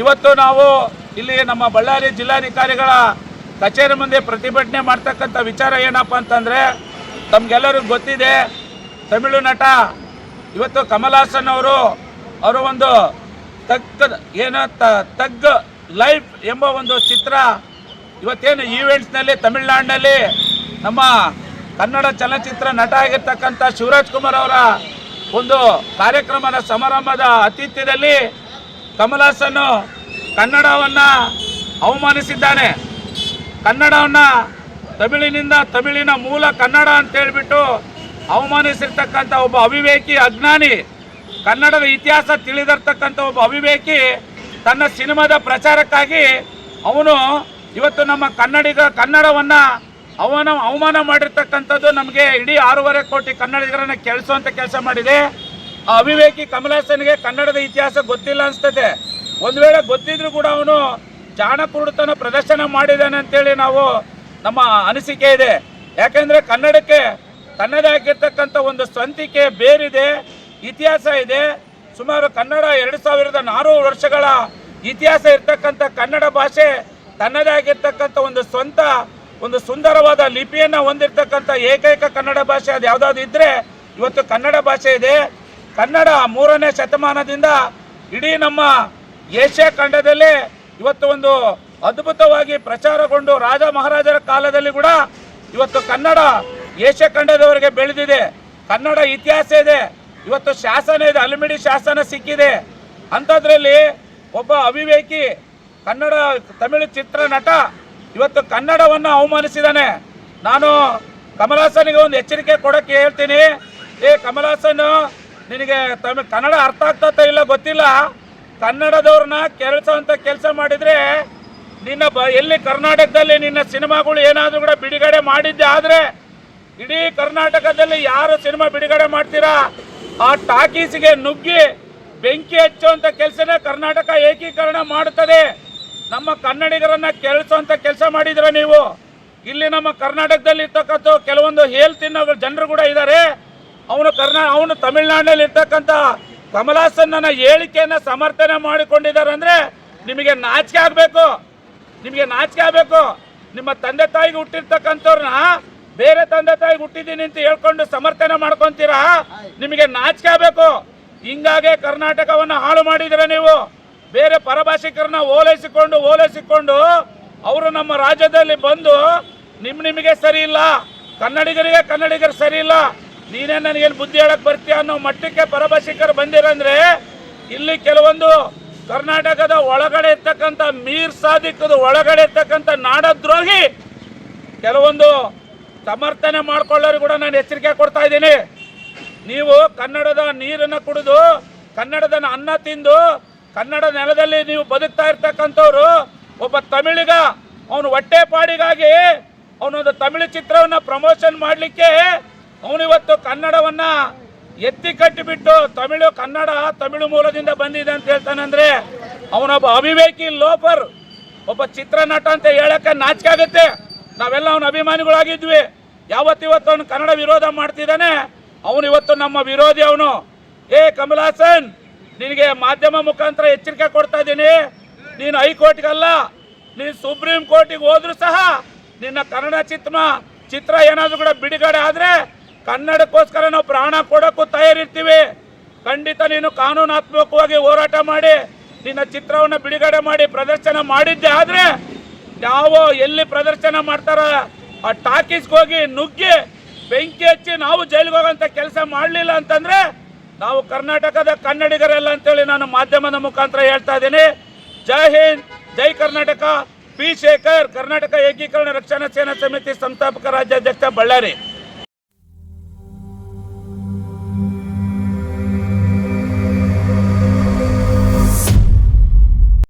ಇವತ್ತು ನಾವು ಇಲ್ಲಿ ನಮ್ಮ ಬಳ್ಳಾರಿ ಜಿಲ್ಲಾಧಿಕಾರಿಗಳ ಕಚೇರಿ ಮುಂದೆ ಪ್ರತಿಭಟನೆ ಮಾಡ್ತಕ್ಕಂಥ ವಿಚಾರ ಏನಪ್ಪ ಅಂತಂದರೆ, ತಮಗೆಲ್ಲರಿಗೂ ಗೊತ್ತಿದೆ, ತಮಿಳು ನಟ ಇವತ್ತು ಕಮಲ್ ಹಾಸನ್ ಅವರು, ಅವರ ಒಂದು ತಗ್ ಏನ ತಗ್ ಲೈಫ್ ಎಂಬ ಒಂದು ಚಿತ್ರ ಇವತ್ತೇನು ಈವೆಂಟ್ಸ್ನಲ್ಲಿ ತಮಿಳ್ನಾಡಿನಲ್ಲಿ ನಮ್ಮ ಕನ್ನಡ ಚಲನಚಿತ್ರ ನಟ ಆಗಿರ್ತಕ್ಕಂಥ ಶಿವರಾಜ್ ಕುಮಾರ್ ಅವರ ಒಂದು ಕಾರ್ಯಕ್ರಮದ ಸಮಾರಂಭದ ಆತಿಥ್ಯದಲ್ಲಿ ಕಮಲ್ ಹಾಸನ್ ಕನ್ನಡವನ್ನು ಅವಮಾನಿಸಿದ್ದಾನೆ. ಕನ್ನಡವನ್ನು ತಮಿಳಿನಿಂದ ತಮಿಳಿನ ಮೂಲ ಕನ್ನಡ ಅಂತ ಹೇಳ್ಬಿಟ್ಟು ಅವಮಾನಿಸಿರ್ತಕ್ಕಂಥ ಒಬ್ಬ ಅವಿವೇಕಿ ಅಜ್ಞಾನಿ, ಕನ್ನಡದ ಇತಿಹಾಸ ತಿಳಿದಿರ್ತಕ್ಕಂಥ ಒಬ್ಬ ಅವಿವೇಕಿ ತನ್ನ ಸಿನಿಮಾದ ಪ್ರಚಾರಕ್ಕಾಗಿ ಅವನು ಇವತ್ತು ನಮ್ಮ ಕನ್ನಡಿಗ ಕನ್ನಡವನ್ನ ಅವನ ಅವಮಾನ ಮಾಡಿರ್ತಕ್ಕಂಥದ್ದು ನಮಗೆ ಇಡೀ ಆರೂವರೆ ಕೋಟಿ ಕನ್ನಡಿಗರನ್ನ ಅಂತ ಕೆಲಸ ಮಾಡಿದೆ. ಆ ಅವಿವೇಕಿ ಕಮಲಾಸನ್ಗೆ ಕನ್ನಡದ ಇತಿಹಾಸ ಗೊತ್ತಿಲ್ಲ ಅನಿಸ್ತದೆ. ಒಂದು ವೇಳೆ ಗೊತ್ತಿದ್ರು ಕೂಡ ಅವನು ಜಾಣಕುರುಡುತನ ಪ್ರದರ್ಶನ ಮಾಡಿದ್ದಾನೆ ಅಂತೇಳಿ ನಾವು ನಮ್ಮ ಅನಿಸಿಕೆ ಇದೆ. ಯಾಕೆಂದರೆ ಕನ್ನಡಕ್ಕೆ ತನ್ನದೇ ಆಗಿರ್ತಕ್ಕಂಥ ಒಂದು ಸ್ವಂತಿಕೆ ಬೇರಿದೆ, ಇತಿಹಾಸ ಇದೆ. ಸುಮಾರು ಕನ್ನಡ ಎರಡು ಸಾವಿರದ ನಾನೂರು ವರ್ಷಗಳ ಇತಿಹಾಸ ಇರ್ತಕ್ಕಂಥ ಕನ್ನಡ ಭಾಷೆ ತನ್ನದೇ ಆಗಿರ್ತಕ್ಕಂಥ ಒಂದು ಸ್ವಂತ, ಒಂದು ಸುಂದರವಾದ ಲಿಪಿಯನ್ನು ಹೊಂದಿರತಕ್ಕಂಥ ಏಕೈಕ ಕನ್ನಡ ಭಾಷೆ ಅದು ಯಾವುದಾದ್ರು ಇದ್ರೆ ಇವತ್ತು ಕನ್ನಡ ಭಾಷೆ ಇದೆ. ಕನ್ನಡ ಮೂರನೇ ಶತಮಾನದಿಂದ ಇಡೀ ನಮ್ಮ ಏಷ್ಯಾ ಖಂಡದಲ್ಲಿ ಇವತ್ತು ಒಂದು ಅದ್ಭುತವಾಗಿ ಪ್ರಚಾರಗೊಂಡು ರಾಜ ಮಹಾರಾಜರ ಕಾಲದಲ್ಲಿ ಕೂಡ ಇವತ್ತು ಕನ್ನಡ ಏಷ್ಯಾ ಖಂಡದವರೆಗೆ ಬೆಳೆದಿದೆ. ಕನ್ನಡ ಇತಿಹಾಸ ಇದೆ. ಇವತ್ತು ಶಾಸನ ಇದೆ. ಅಲ್ಮಿಡಿ ಶಾಸನ ಸಿಕ್ಕಿದೆ. ಅಂಥದ್ರಲ್ಲಿ ಒಬ್ಬ ಅವಿವೇಕಿ ಕನ್ನಡ ತಮಿಳು ಚಿತ್ರ ನಟ ಇವತ್ತು ಕನ್ನಡವನ್ನು ಅವಮಾನಿಸಿದ್ದಾನೆ ನಾನು ಕಮಲಾಸನಿಗೆ ಒಂದು ಎಚ್ಚರಿಕೆ ಕೊಡೋಕ್ಕೆ ಹೇಳ್ತೀನಿ. ಏ ಕಮಲ್ ಹಾಸನ್ ನಿನಗೆ ತಮಗೆ ಕನ್ನಡ ಅರ್ಥ ಆಗ್ತದ ಇಲ್ಲ ಗೊತ್ತಿಲ್ಲ, ಕನ್ನಡದವ್ರನ್ನ ಕೆರಳಿಸೋಂಥ ಕೆಲಸ ಮಾಡಿದರೆ ನಿನ್ನ ಬ, ಎಲ್ಲಿ ಕರ್ನಾಟಕದಲ್ಲಿ ನಿನ್ನ ಸಿನಿಮಾಗಳು ಏನಾದರೂ ಕೂಡ ಬಿಡುಗಡೆ ಮಾಡಿದ್ದೆ ಆದರೆ ಇಡೀ ಕರ್ನಾಟಕದಲ್ಲಿ ಯಾರು ಸಿನಿಮಾ ಬಿಡುಗಡೆ ಮಾಡ್ತೀರಾ? ಆ ಟಾಕೀಸ್ಗೆ ನುಗ್ಗಿ ಬೆಂಕಿ ಹಚ್ಚುವಂಥ ಕೆಲಸನೇ ಕರ್ನಾಟಕ ಏಕೀಕರಣ ಮಾಡುತ್ತದೆ. ನಮ್ಮ ಕನ್ನಡಿಗರನ್ನ ಕೆಳಿಸುವಂಥ ಕೆಲಸ ಮಾಡಿದ್ರ ನೀವು? ಇಲ್ಲಿ ನಮ್ಮ ಕರ್ನಾಟಕದಲ್ಲಿ ಇರ್ತಕ್ಕಂಥ ಕೆಲವೊಂದು ಹೇಲ್ ತಿನ್ನೋ ಜನರು ಕೂಡ ಇದ್ದಾರೆ. ಅವನು ಕರ್ನಾ ಅವನು ತಮಿಳ್ನಾಡಿನಲ್ಲಿ ಇರ್ತಕ್ಕಂಥ ಕಮಲಾಸನ್ನ ಹೇಳಿಕೆಯನ್ನ ಸಮರ್ಥನೆ ಮಾಡಿಕೊಂಡಿದ್ದಾರೆ ಅಂದ್ರೆ ನಿಮಗೆ ನಾಚಿಕೆ ಆಗಬೇಕು. ನಿಮಗೆ ನಾಚಿಕೆ ಆಗಬೇಕು. ನಿಮ್ಮ ತಂದೆ ತಾಯಿಗೆ ಹುಟ್ಟಿರ್ತಕ್ಕಂಥವ್ರನ್ನ ಬೇರೆ ತಂದೆ ತಾಯಿಗೆ ಹುಟ್ಟಿದ್ದೀನಿ ಅಂತ ಹೇಳ್ಕೊಂಡು ಸಮರ್ಥನೆ ಮಾಡ್ಕೊಂತೀರಾ? ನಿಮಗೆ ನಾಚಿಕೆ ಆಗಬೇಕು. ಹಿಂಗಾಗೆ ಕರ್ನಾಟಕವನ್ನು ಹಾಳು ಮಾಡಿದಿರ ನೀವು? ಬೇರೆ ಪರಭಾಷಿಕರನ್ನ ಓಲೈಸಿಕೊಂಡು ಓಲೈಸಿಕೊಂಡು ಅವರು ನಮ್ಮ ರಾಜ್ಯದಲ್ಲಿ ಬಂದು ನಿಮ್ಮ ನಿಮಗೆ ಸರಿ ಇಲ್ಲ. ಕನ್ನಡಿಗರಿಗೆ ಕನ್ನಡಿಗರು ಸರಿ ಇಲ್ಲ. ನೀನೇ ನನಗೇನು ಬುದ್ಧಿ ಹೇಳಕ್ ಬರ್ತೀಯ ಅನ್ನೋ ಮಟ್ಟಕ್ಕೆ ಪರಭಾಷಿಕರು ಬಂದಿರಂದ್ರೆ ಇಲ್ಲಿ ಕೆಲವೊಂದು ಕರ್ನಾಟಕದ ಒಳಗಡೆ ಇರ್ತಕ್ಕಂಥ ಮೀರ್ ಸಾದಿಕ್ಕದ ಒಳಗಡೆ ಇರ್ತಕ್ಕಂಥ ನಾಡದ್ರೋಹಿ ಕೆಲವೊಂದು ಸಮರ್ಥನೆ ಮಾಡ್ಕೊಳ್ಳೋರು ಕೂಡ ನಾನು ಎಚ್ಚರಿಕೆ ಕೊಡ್ತಾ ಇದ್ದೀನಿ. ನೀವು ಕನ್ನಡದ ನೀರನ್ನು ಕುಡಿದು ಕನ್ನಡದ ಅನ್ನ ತಿಂದು, ಕನ್ನಡ ನೆಲದಲ್ಲಿ ನೀವು ಬದುಕ್ತಾ ಇರ್ತಕ್ಕಂಥವ್ರು, ಒಬ್ಬ ತಮಿಳಿಗ ಅವನು ಹೊಟ್ಟೆಪಾಡಿಗಾಗಿ ಅವನೊಂದು ತಮಿಳು ಚಿತ್ರವನ್ನು ಪ್ರಮೋಷನ್ ಮಾಡಲಿಕ್ಕೆ ಅವನಿವತ್ತು ಕನ್ನಡವನ್ನ ಎತ್ತಿ ಕಟ್ಟಿಬಿಟ್ಟು ತಮಿಳು ಕನ್ನಡ, ತಮಿಳು ಮೂಲದಿಂದ ಬಂದಿದೆ ಅಂತ ಹೇಳ್ತಾನಂದ್ರೆ ಅವನೊಬ್ಬ ಅವಿವೇಕಿ ಲೋಫರ್ ಒಬ್ಬ ಚಿತ್ರನಟ ಅಂತ ಹೇಳಕ್ಕೆ ನಾಚಿಕೆ ಆಗುತ್ತೆ. ನಾವೆಲ್ಲ ಅವನ ಅಭಿಮಾನಿಗಳಾಗಿದ್ವಿ. ಯಾವತ್ತಿವತ್ತು ಅವನು ಕನ್ನಡ ವಿರೋಧ ಮಾಡ್ತಿದ್ದಾನೆ? ಅವನು ಇವತ್ತು ನಮ್ಮ ವಿರೋಧಿ ಅವನು. ಏ ಕಮಲಾಸನ್ ನಿನಗೆ ಮಾಧ್ಯಮ ಮುಖಾಂತರ ಎಚ್ಚರಿಕೆ ಕೊಡ್ತಾ ಇದ್ದೀನಿ. ನೀನು ಹೈಕೋರ್ಟ್ಗಲ್ಲ, ನೀನು ಸುಪ್ರೀಂ ಕೋರ್ಟಿಗೆ ಹೋದ್ರೂ ಸಹ ನಿನ್ನ ಕನ್ನಡ ಚಿತ್ರ ಚಿತ್ರ ಏನಾದರೂ ಕೂಡ ಬಿಡುಗಡೆ ಆದರೆ ಕನ್ನಡಕ್ಕೋಸ್ಕರ ನಾವು ಪ್ರಾಣ ಕೊಡೋಕ್ಕೂ ತಯಾರಿರ್ತೀವಿ. ಖಂಡಿತ ನೀನು ಕಾನೂನಾತ್ಮಕವಾಗಿ ಹೋರಾಟ ಮಾಡಿ, ನಿನ್ನ ಚಿತ್ರವನ್ನು ಬಿಡುಗಡೆ ಮಾಡಿ ಪ್ರದರ್ಶನ ಮಾಡಿದ್ದೆ ಆದರೆ ನಾವು ಎಲ್ಲಿ ಪ್ರದರ್ಶನ ಮಾಡ್ತಾರ ಆ ಟಾಕೀಸ್ಗೆ ಹೋಗಿ ನುಗ್ಗಿ ಬೆಂಕಿ ಹಚ್ಚಿ ನಾವು ಜೈಲಿಗೆ ಹೋಗೋಂಥ ಕೆಲಸ ಮಾಡಲಿಲ್ಲ ಅಂತಂದರೆ ನಾವು ಕರ್ನಾಟಕದ ಕನ್ನಡಿಗರೆಲ್ಲ ಅಂತೇಳಿ ನಾನು ಮಾಧ್ಯಮದ ಮುಖಾಂತರ ಹೇಳ್ತಾ ಇದ್ದೀನಿ. ಜೈ ಹಿಂದ್, ಜೈ ಕರ್ನಾಟಕ. ಪಿ. ಶೇಖರ್, ಕರ್ನಾಟಕ ಏಕೀಕರಣ ರಕ್ಷಣಾ ಸೇನಾ ಸಮಿತಿ ಸಂಸ್ಥಾಪಕ ರಾಜ್ಯಾಧ್ಯಕ್ಷ ಬಳ್ಳಾರಿ.